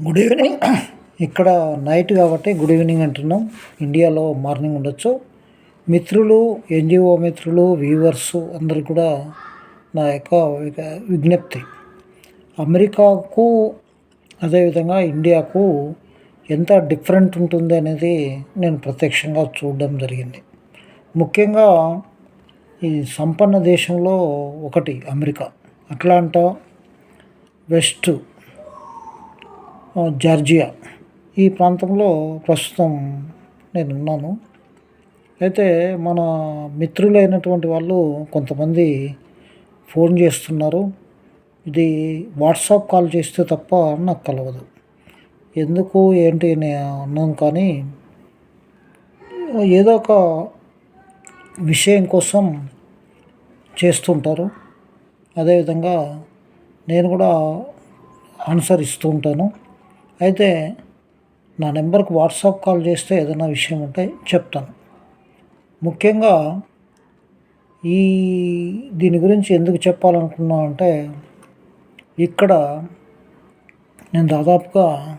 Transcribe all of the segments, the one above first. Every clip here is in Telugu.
గుడ్ ఈవినింగ్ ఇక్కడ నైట్ కాబట్టి గుడ్ ఈవినింగ్ అంటున్నాం. ఇండియాలో మార్నింగ్ ఉండొచ్చు. మిత్రులు ఎన్జిఓ మిత్రులు వ్యూవర్స్ అందరు కూడా నా యొక్క విజ్ఞప్తి. అమెరికాకు అదేవిధంగా ఇండియాకు ఎంత డిఫరెంట్ ఉంటుంది అనేది నేను ప్రత్యక్షంగా చూడడం జరిగింది. ముఖ్యంగా ఈ సంపన్న దేశంలో ఒకటి అమెరికా. Atlanta west Georgia. ఈ ప్రాంతంలో ప్రస్తుతం నేను ఉన్నాను అయితే మన మిత్రులైనటువంటి వాళ్ళు కొంతమంది ఫోన్ చేస్తున్నారు. ఇది వాట్సాప్ కాల్ చేస్తే తప్ప నాకు కలవదు. ఎందుకు ఏంటి అని అన్నాను కానీ ఏదో ఒక విషయం కోసం చేస్తుంటారు. అదేవిధంగా నేను కూడా ఆన్సర్ ఇస్తూ ఉంటాను. అయితే నా నెంబర్కి వాట్సాప్ కాల్ చేస్తే ఏదైనా విషయం ఉంటే చెప్తాను. ముఖ్యంగా ఈ దీని గురించి ఎందుకు చెప్పాలనుకున్నా అంటే ఇక్కడ నేను దాదాపుగా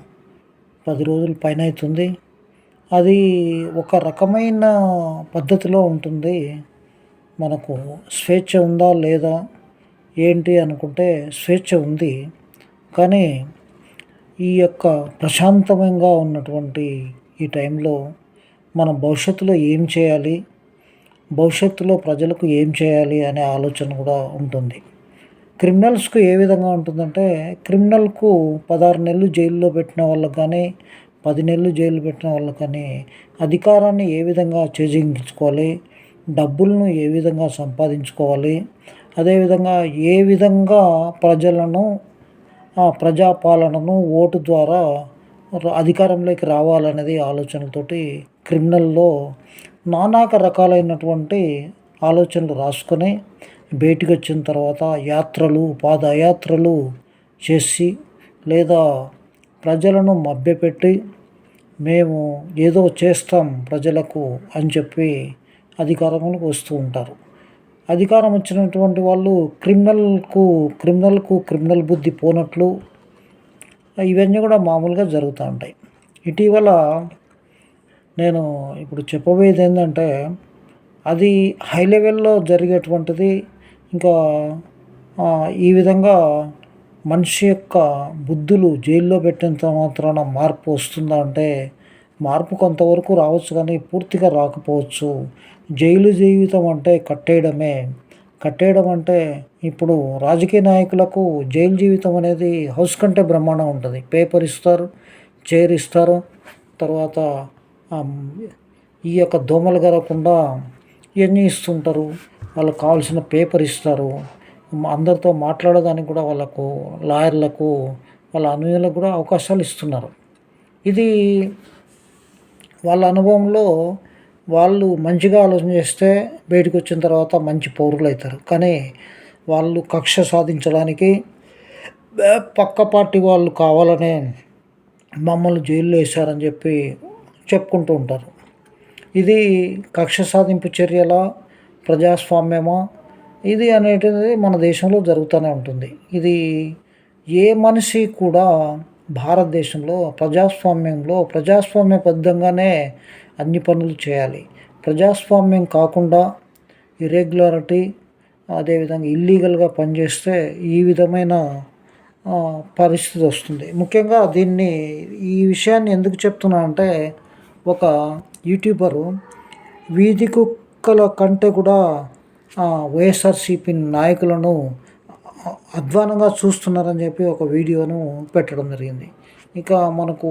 పది రోజుల పైన అవుతుంది. అది ఒక రకమైన పద్ధతిలో ఉంటుంది. మనకు స్వేచ్ఛ ఉందా లేదా ఏంటి అనుకుంటే స్వేచ్ఛ ఉంది. కానీ ఈ యొక్క ప్రశాంతంగా ఉన్నటువంటి ఈ టైంలో మన భవిష్యత్తులో ఏం చేయాలి? భవిష్యత్తులో ప్రజలకు ఏం చేయాలి? అనే ఆలోచన కూడా ఉంటుంది. క్రిమినల్స్కు ఏ విధంగా ఉంటుందంటే క్రిమినల్కు పదహారు నెలలు జైల్లో పెట్టిన వాళ్ళకి కానీ పది నెలలు జైలు పెట్టిన వాళ్ళకి కానీ అధికారాన్ని ఏ విధంగా చేజించుకోవాలి డబ్బులను ఏ విధంగా సంపాదించుకోవాలి? అదేవిధంగా ఏ విధంగా ప్రజలను ప్రజాపాలనను ఓటు ద్వారా అధికారంలోకి రావాలనేది ఆలోచనలతోటి క్రిమినల్లో నానాక రకాలైనటువంటి ఆలోచనలు రాసుకొని బయటికి వచ్చిన తర్వాత యాత్రలు పాదయాత్రలు చేసి లేదా ప్రజలను మభ్యపెట్టి మేము ఏదో చేస్తాం ప్రజలకు అని చెప్పి అధికారంలోకి వస్తూ ఉంటారు. అధికారం వచ్చినటువంటి వాళ్ళు క్రిమినల్కు క్రిమినల్కు క్రిమినల్ బుద్ధి పోనట్లు ఇవన్నీ కూడా మామూలుగా జరుగుతూ ఉంటాయి. ఇటీవల నేను ఇప్పుడు చెప్పబోయేది ఏంటంటే అది హై లెవెల్లో జరిగేటువంటిది ఇంకా ఈ విధంగా మనిషి యొక్క బుద్ధులు జైల్లో పెట్టినంత మాత్రాన మార్పు వస్తుందా అంటే మార్పు కొంతవరకు రావచ్చు కానీ పూర్తిగా రాకపోవచ్చు. జైలు జీవితం అంటే కట్టేయడమే. కట్టేయడం అంటే ఇప్పుడు రాజకీయ నాయకులకు జైలు జీవితం అనేది హౌస్ కంటే బ్రహ్మాండం ఉంటుంది. పేపర్ ఇస్తారు చైర్ ఇస్తారు. తర్వాత ఈ యొక్క దోమలు గరకుండా ఇవన్నీ ఇస్తుంటారు? వాళ్ళకి కావాల్సిన పేపర్ ఇస్తారు. అందరితో మాట్లాడడానికి కూడా వాళ్ళకు లాయర్లకు వాళ్ళ అనుయులకు కూడా అవకాశాలు ఇస్తున్నారు. ఇది వాళ్ళ అనుభవంలో వాళ్ళు మంచిగా ఆలోచన చేస్తే బయటకు వచ్చిన తర్వాత మంచి పౌరులు అవుతారు. కానీ వాళ్ళు కక్ష సాధించడానికి పక్క పార్టీ వాళ్ళు కావాలనే మమ్మల్ని జైల్లో వేశారని చెప్పి చెప్పుకుంటూ ఉంటారు. ఇది కక్ష సాధింపు చర్యల ప్రజాస్వామ్యమా? ఇది అనేటిది మన దేశంలో జరుగుతూనే ఉంటుంది. ఇది ఏ మనిషి కూడా భారతదేశంలో ప్రజాస్వామ్యంలో ప్రజాస్వామ్యబద్ధంగానే అన్ని పనులు చేయాలి. ప్రజాస్వామ్యం కాకుండా ఇరెగ్యులారిటీ అదేవిధంగా ఇల్లీగల్గా పనిచేస్తే ఈ విధమైన పరిస్థితి వస్తుంది. ముఖ్యంగా దీన్ని ఈ విషయాన్ని ఎందుకు చెప్తున్నా అంటే ఒక యూట్యూబరు వీధి కుక్కల కంటే కూడా వైఎస్ఆర్సీపీ నాయకులను అధ్వానంగా చూస్తున్నారని చెప్పి ఒక వీడియోను పెట్టడం జరిగింది. ఇక మనకు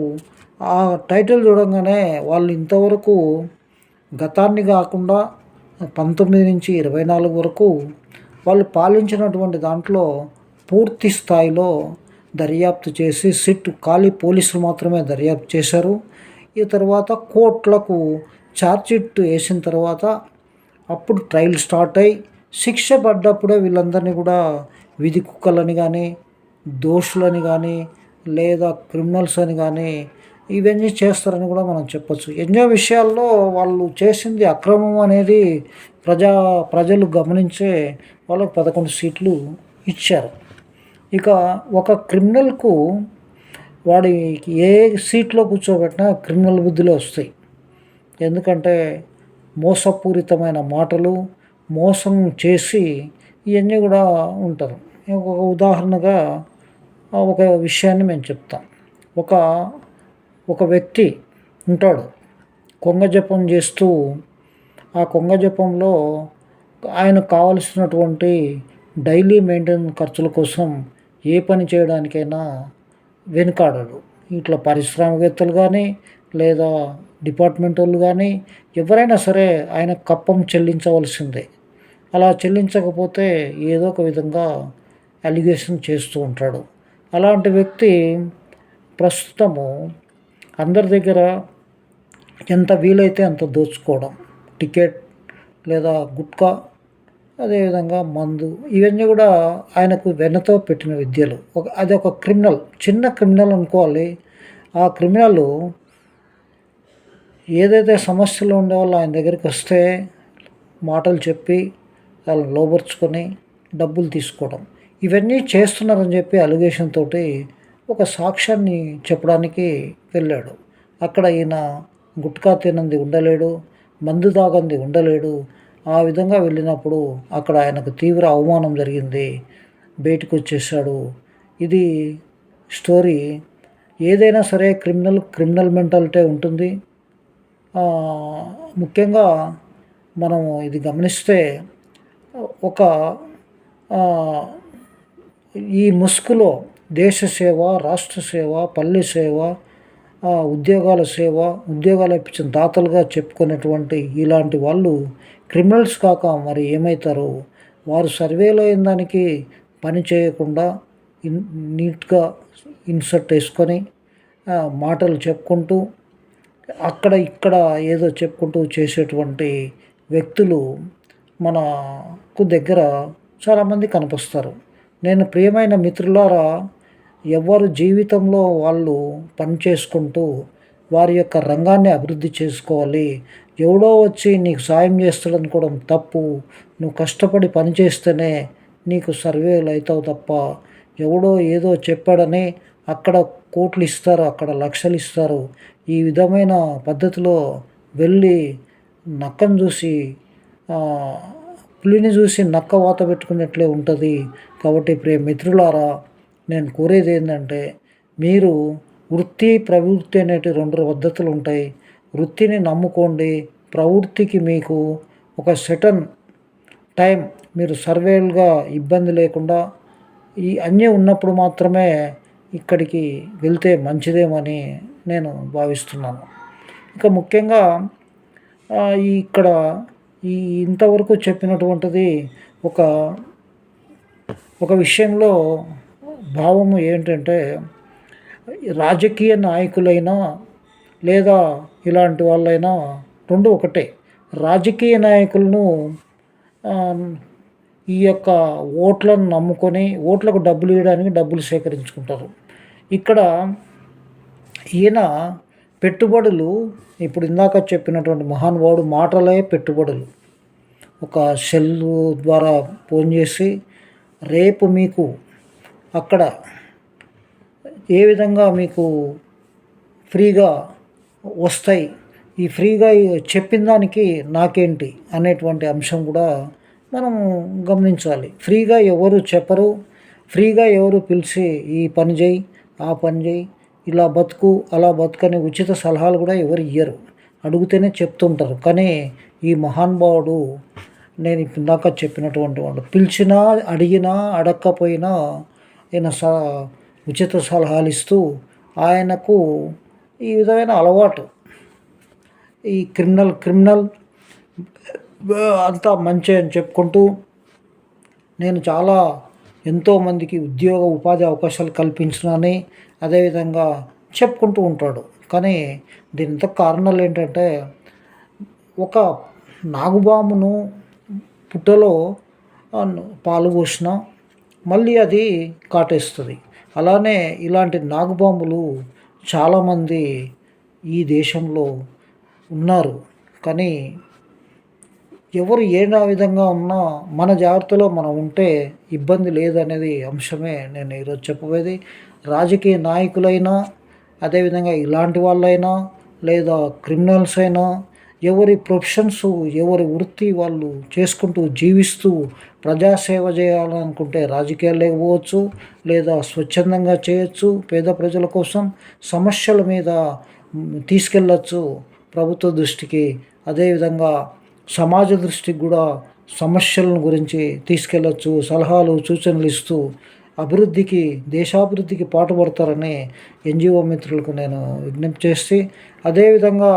ఆ టైటిల్ చూడంగానే వాళ్ళు ఇంతవరకు గతాన్ని కాకుండా పంతొమ్మిది నుంచి ఇరవై నాలుగు వరకు వాళ్ళు పాలించినటువంటి దాంట్లో పూర్తి స్థాయిలో దర్యాప్తు చేసి సిట్ ఖాళీ పోలీసులు మాత్రమే దర్యాప్తు చేశారు. ఈ తర్వాత కోర్టులకు ఛార్జ్షీట్ వేసిన తర్వాత అప్పుడు ట్రయల్ స్టార్ట్ అయ్యి శిక్ష పడ్డప్పుడే వీళ్ళందరినీ కూడా విధి కుక్కలని కానీ దోషులని కానీ లేదా క్రిమినల్స్ అని కానీ ఇవన్నీ చేస్తారని కూడా మనం చెప్పొచ్చు. ఎన్నో విషయాల్లో వాళ్ళు చేసింది అక్రమం అనేది ప్రజా ప్రజలు గమనించే వాళ్ళకు పదకొండు సీట్లు ఇచ్చారు. ఇక ఒక క్రిమినల్కు వాడికి ఏ సీట్లో కూర్చోబెట్టినా క్రిమినల్ బుద్ధిలో వస్తాయి. ఎందుకంటే మోసపూరితమైన మాటలు మోసం చేసి ఇవన్నీ కూడా ఉంటారు. ఒక ఉదాహరణగా ఒక విషయాన్ని మేము చెప్తాం. ఒక ఒక వ్యక్తి ఉంటాడు. కొంగ జపం చేస్తూ ఆ కొంగ జపంలో ఆయనకు కావలసినటువంటి డైలీ మెయింటెనెన్స్ ఖర్చుల కోసం ఏ పని చేయడానికైనా వెనుకాడడు. ఇట్లా పారిశ్రామికవేత్తలు కానీ లేదా డిపార్ట్మెంట్ వాళ్ళు కానీ ఎవరైనా సరే ఆయన కప్పం చెల్లించవలసిందే. అలా చెల్లించకపోతే ఏదో ఒక విధంగా అలిగేషన్ చేస్తూ ఉంటాడు. అలాంటి వ్యక్తి ప్రస్తుతము అందరి దగ్గర ఎంత వీలైతే అంత దోచుకోవడం. టికెట్ లేదా గుట్కా అదేవిధంగా మందు ఇవన్నీ కూడా ఆయనకు వెన్నతో పెట్టిన విద్యలు. ఒక అది ఒక క్రిమినల్ చిన్న క్రిమినల్ అనుకోవాలి. ఆ క్రిమినల్ ఏదైతే సమస్యలు ఉండేవాళ్ళు ఆయన దగ్గరికి వస్తే మాటలు చెప్పి వాళ్ళని లోపరుచుకొని డబ్బులు తీసుకోవడం. ఇవన్నీ చేస్తున్నారని చెప్పి అలిగేషన్ తోటి ఒక సాక్ష్యాన్ని చెప్పడానికి వెళ్ళాడు. అక్కడ ఈయన గుట్కా తినంది ఉండలేడు మందు తాగంది ఉండలేడు. ఆ విధంగా వెళ్ళినప్పుడు అక్కడ ఆయనకు తీవ్ర అవమానం జరిగింది. బయటకు వచ్చేసాడు ఇది స్టోరీ ఏదైనా సరే క్రిమినల్ క్రిమినల్ మెంటాలిటీ ఉంటుంది. ముఖ్యంగా మనం ఇది గమనిస్తే ఒక ఈ ముసుగులో దేశ సేవ రాష్ట్ర సేవ పల్లె సేవ ఉద్యోగాల సేవ ఉద్యోగాలు ఇప్పించిన దాతలుగా చెప్పుకునేటువంటి ఇలాంటి వాళ్ళు క్రిమినల్స్ కాక మరి ఏమవుతారో వారు సర్వేలో అయిన దానికి పని చేయకుండా ఇన్ నీట్గా ఇన్సర్ట్ వేసుకొని మాటలు చెప్పుకుంటూ అక్కడ ఇక్కడ ఏదో చెప్పుకుంటూ చేసేటువంటి వ్యక్తులు మనకు దగ్గర చాలామంది కనిపిస్తారు. నేను ప్రియమైన మిత్రులారా ఎవరు జీవితంలో వాళ్ళు పని చేసుకుంటూ వారి యొక్క రంగాన్ని అభివృద్ధి చేసుకోవాలి. ఎవడో వచ్చి నీకు సాయం చేస్తాడనుకోవడం తప్పు. నువ్వు కష్టపడి పని చేస్తేనే నీకు సర్వేలు అవుతావు తప్ప ఎవడో ఏదో చెప్పాడని అక్కడ కోట్లు ఇస్తారు అక్కడ లక్షలు ఇస్తారు. ఈ విధమైన పద్ధతిలో వెళ్ళి నక్కను చూసి పులిని చూసి నక్క వాత పెట్టుకున్నట్లే ఉంటుంది. కాబట్టి ప్రియ మిత్రులారా నేను కోరేది ఏంటంటే మీరు వృత్తి ప్రవృత్తి అనేటి రెండు పద్ధతులు ఉంటాయి. వృత్తిని నమ్ముకోండి. ప్రవృత్తికి మీకు ఒక సెటన్ టైం మీరు సర్వేలుగా ఇబ్బంది లేకుండా ఈ అన్నీ ఉన్నప్పుడు మాత్రమే ఇక్కడికి వెళ్తే మంచిదేమని నేను భావిస్తున్నాను. ఇంకా ముఖ్యంగా ఇక్కడ ఈ ఇంతవరకు చెప్పినటువంటిది ఒక ఒక విషయంలో భావము ఏంటంటే రాజకీయ నాయకులైనా లేదా ఇలాంటి వాళ్ళైనా రెండు ఒకటే. రాజకీయ నాయకులను ఈ యొక్క ఓట్లను నమ్ముకొని ఓట్లకు డబ్బులు ఇవ్వడానికి డబ్బులు సేకరించుకుంటారు. ఇక్కడ ఈయన పెట్టుబడులు ఇప్పుడు ఇందాక చెప్పినటువంటి మహానుభావుడు మాటలే పెట్టుబడులు. ఒక సెల్ ద్వారా ఫోన్ చేసి రేపు మీకు అక్కడ ఏ విధంగా మీకు ఫ్రీగా వస్తాయి? ఈ ఫ్రీగా చెప్పిన దానికి నాకేంటి అనేటువంటి అంశం కూడా మనం గమనించాలి. ఫ్రీగా ఎవరు చెప్పరు. ఫ్రీగా ఎవరు పిలిచి ఈ పని చేయి ఆ పని చేయి ఇలా బతుకు అలా బతుకని ఉచిత సలహాలు కూడా ఎవరు ఇయ్యరు. అడిగితేనే చెప్తుంటారు. కానీ ఈ మహానుభావుడు నేను ఇందాక చెప్పినటువంటి వాడు. పిలిచినా అడిగినా అడగకపోయినా ఈయన స ఉచిత సలహాలు ఇస్తూ ఆయనకు ఈ విధమైన అలవాటు. ఈ క్రిమినల్ క్రిమినల్ అంతా మంచి అని చెప్పుకుంటూ నేను చాలా ఎంతోమందికి ఉద్యోగ ఉపాధి అవకాశాలు కల్పించినని అదేవిధంగా చెప్పుకుంటూ ఉంటాడు. కానీ దీనింత కారణాలు ఏంటంటే ఒక నాగుబామును పుట్టలో పాలు పోసిన మళ్ళీ అది కాటేస్తుంది. అలానే ఇలాంటి నాగుబాంబులు చాలామంది ఈ దేశంలో ఉన్నారు. కానీ ఎవరు ఏ విధంగా ఉన్నా మన జాగ్రత్తలో మనం ఉంటే ఇబ్బంది లేదనేది అంశమే నేను ఈరోజు చెప్పబోయేది. రాజకీయ నాయకులైనా అదేవిధంగా ఇలాంటి వాళ్ళైనా లేదా క్రిమినల్స్ అయినా ఎవరి ప్రొఫెషన్స్ ఎవరి వృత్తి వాళ్ళు చేసుకుంటూ జీవిస్తూ ప్రజాసేవ చేయాలనుకుంటే రాజకీయాలు పోవచ్చు లేదా స్వచ్ఛందంగా చేయొచ్చు పేద ప్రజల కోసం సమస్యల మీద తీసుకెళ్ళచ్చు ప్రభుత్వ దృష్టికి. అదేవిధంగా సమాజ దృష్టికి కూడా సమస్యలను గురించి తీసుకెళ్ళచ్చు సలహాలు సూచనలు ఇస్తూ అభివృద్ధికి దేశాభివృద్ధికి పాటుపడతారని ఎన్జిఓ మిత్రులకు నేను విజ్ఞప్తి చేసి అదేవిధంగా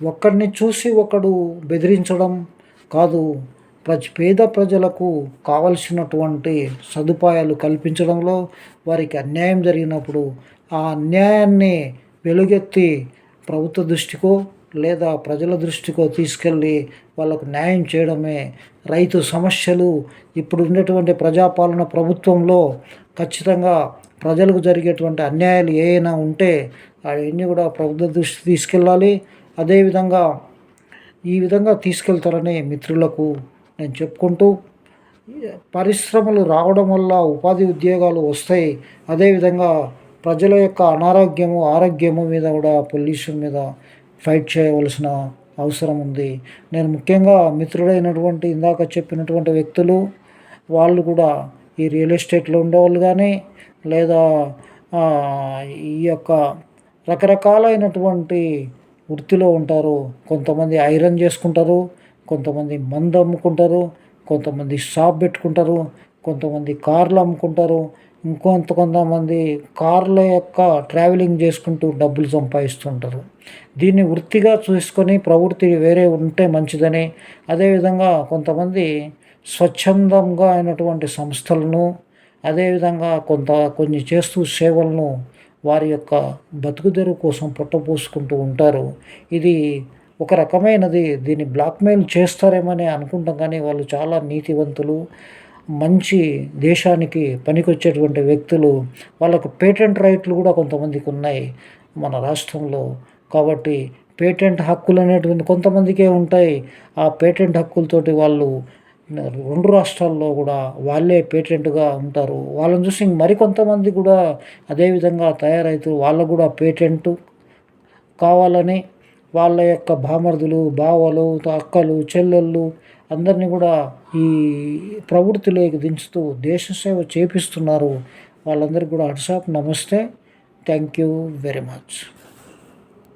ఒక్కడిని చూసి ఒకడు బెదిరించడం కాదు. ప్రజ పేద ప్రజలకు కావలసినటువంటి సదుపాయాలు కల్పించడంలో వారికి అన్యాయం జరిగినప్పుడు ఆ అన్యాయాన్ని వెలుగెత్తి ప్రభుత్వ దృష్టికో లేదా ప్రజల దృష్టికో తీసుకెళ్ళి వాళ్ళకు న్యాయం చేయడమే. రైతు సమస్యలు ఇప్పుడు ఉండేటువంటి ప్రజాపాలన ప్రభుత్వంలో ఖచ్చితంగా ప్రజలకు జరిగేటువంటి అన్యాయాలు ఏమైనా ఉంటే అవన్నీ కూడా ప్రభుత్వ దృష్టి తీసుకెళ్ళాలి. అదేవిధంగా ఈ విధంగా తీసుకెళ్తారని మిత్రులకు నేను చెప్పుకుంటూ పరిశ్రమలు రావడం వల్ల ఉపాధి ఉద్యోగాలు వస్తాయి. అదేవిధంగా ప్రజల యొక్క అనారోగ్యము ఆరోగ్యము మీద కూడా పొల్యూషన్ మీద ఫైట్ చేయవలసిన అవసరం ఉంది. నేను ముఖ్యంగా మిత్రుడైనటువంటి ఇందాక చెప్పినటువంటి వ్యక్తులు వాళ్ళు కూడా ఈ రియల్ ఎస్టేట్లో ఉండేవాళ్ళు కానీ లేదా ఈ యొక్క రకరకాలైనటువంటి వృత్తిలో ఉంటారు. కొంతమంది ఐరన్ చేసుకుంటారు. కొంతమంది మందు అమ్ముకుంటారు. కొంతమంది షాప్ పెట్టుకుంటారు. కొంతమంది కార్లు అమ్ముకుంటారు. ఇంకొంత కొంతమంది కార్ల యొక్క ట్రావెలింగ్ చేసుకుంటూ డబ్బులు సంపాదిస్తుంటారు దీన్ని వృత్తిగా చూసుకొని ప్రవృత్తి వేరే ఉంటే మంచిదని. అదేవిధంగా కొంతమంది స్వచ్ఛందంగా అయినటువంటి సంస్థలను అదేవిధంగా కొంత కొన్ని చేస్తూ సేవలను వారి యొక్క బతుకుదెరు కోసం పుట్టపోసుకుంటూ ఉంటారు. ఇది ఒక రకమైనది దీన్ని బ్లాక్మెయిల్ చేస్తారేమని అనుకుంటాం కానీ వాళ్ళు చాలా నీతివంతులు మంచి దేశానికి పనికొచ్చేటువంటి వ్యక్తులు. వాళ్ళకు పేటెంట్ రైట్లు కూడా కొంతమందికి ఉన్నాయి మన రాష్ట్రంలో. కాబట్టి పేటెంట్ హక్కులు అనేటువంటి కొంతమందికే ఉంటాయి. ఆ పేటెంట్ హక్కులతోటి వాళ్ళు రెండు రాష్ట్రాల్లో కూడా వాళ్ళే పేటెంట్గా ఉంటారు. వాళ్ళని చూసి మరికొంతమంది కూడా అదేవిధంగా తయారైతూ వాళ్ళకు కూడా పేటెంట్ కావాలని వాళ్ళ యొక్క బామర్దులు బావలు అక్కలు చెల్లెళ్ళు అందరినీ కూడా ఈ ప్రవృత్తిలోకి దించుతూ దేశ సేవ చేపిస్తున్నారు. వాళ్ళందరికీ కూడా అట్సాప్ నమస్తే. Thank you very much.